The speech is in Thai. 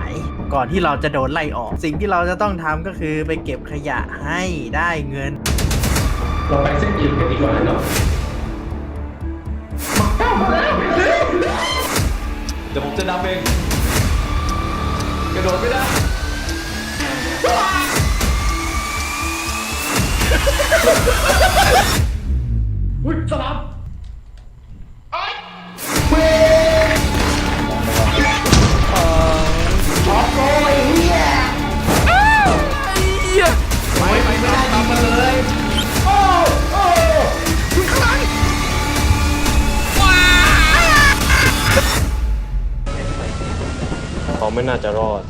าย ก่อนที่เราจะโดนไล่ออก สิ่งที่เราจะต้องทำก็คือไปเก็บขยะให้ได้เงิน เราไปเส้นอื่นกันดีกว่าเนาะเดี๋ยวผมจะนับเองกระโดดไม่ได้อุ้ยสลับ เขาไม่น่าจะรอด